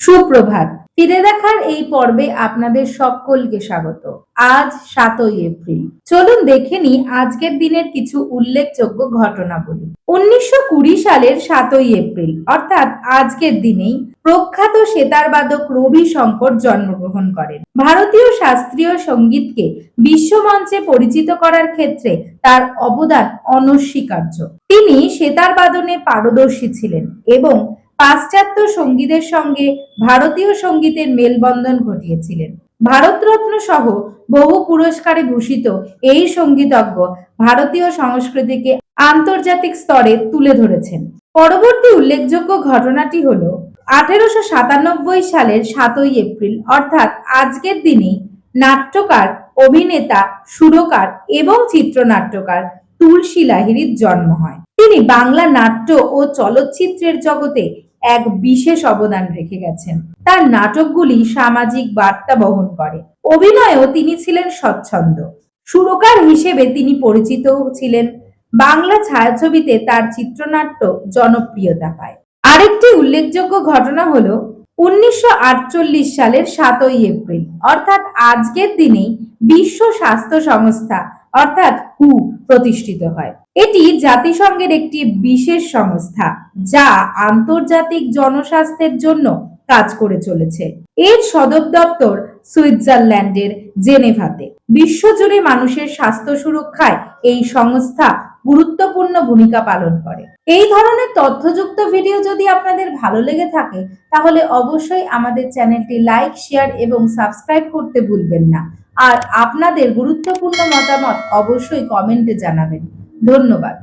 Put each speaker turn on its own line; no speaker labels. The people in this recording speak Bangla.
সুপ্রভাত। ফিরে দেখার এই পর্বে আপনাদের সকলকে স্বাগত। আজ সাতই এপ্রিল। চলুন দেখে নি আজকের দিনের কিছু উল্লেখযোগ্য ঘটনাবলী। উনিশশো কুড়ি সালের সাতই এপ্রিল, অর্থাৎ আজকের দিনেই প্রখ্যাত সেতারবাদক রবি শঙ্কর জন্মগ্রহণ করেন। ভারতীয় শাস্ত্রীয় সঙ্গীতকে বিশ্বমঞ্চে পরিচিত করার ক্ষেত্রে তার অবদান অনস্বীকার্য। তিনি সেতার বাদনে পারদর্শী ছিলেন এবং পাশ্চাত্য সঙ্গীতের সঙ্গে ভারতীয় সঙ্গীতের মেলবন্ধন ঘটিয়েছিলেন। ভারতরত্ন সহ বহু পুরস্কারে ভূষিত এই সঙ্গীতজ্ঞ ভারতীয় সংস্কৃতিকে আন্তর্জাতিক স্তরে তুলে ধরেছেন। পরবর্তী উল্লেখযোগ্য ঘটনাটি হল, আঠেরোশো সাতানব্বই সালের সাতই এপ্রিল, অর্থাৎ আজকের দিনেই নাট্যকার, অভিনেতা, সুরকার এবং চিত্রনাট্যকার তুলসী লাহিড়ির জন্ম হয়। তিনি বাংলা নাট্য ও চলচ্চিত্রের জগতে এক বিশেষ অবদান রেখে গেছেন। তার নাটকগুলি সামাজিক বার্তা বহন করে। অভিনয়েও তিনি ছিলেন স্বচ্ছন্দ। সুরকার হিসেবে তিনি পরিচিত ছিলেন। বাংলা ছায়াছবিতে তার চিত্রনাট্য জনপ্রিয়তা পায়। আরেকটি উল্লেখযোগ্য ঘটনা হলো, উনিশশো সালের সাতই এপ্রিল, অর্থাৎ আজকের দিনেই বিশ্ব স্বাস্থ্য সংস্থা অর্থাৎ হু প্রতিষ্ঠিত হয়। এটি জাতিসংঘের একটি বিশেষ সংস্থা যা আন্তর্জাতিক জনস্বাস্থ্যের জন্য কাজ করে চলেছে। এর সদর দপ্তর সুইজারল্যান্ডের জেনেভাতে। বিশ্বজুড়ে মানুষের স্বাস্থ্য সুরক্ষায় এই সংস্থা গুরুত্বপূর্ণ ভূমিকা পালন করে। এই ধরনের তথ্যযুক্ত ভিডিও যদি আপনাদের ভালো লেগে থাকে, তাহলে অবশ্যই আমাদের চ্যানেলটি লাইক, শেয়ার এবং সাবস্ক্রাইব করতে ভুলবেন না। আর আপনাদের গুরুত্বপূর্ণ মতামত অবশ্যই কমেন্টে জানাবেন। ধন্যবাদ।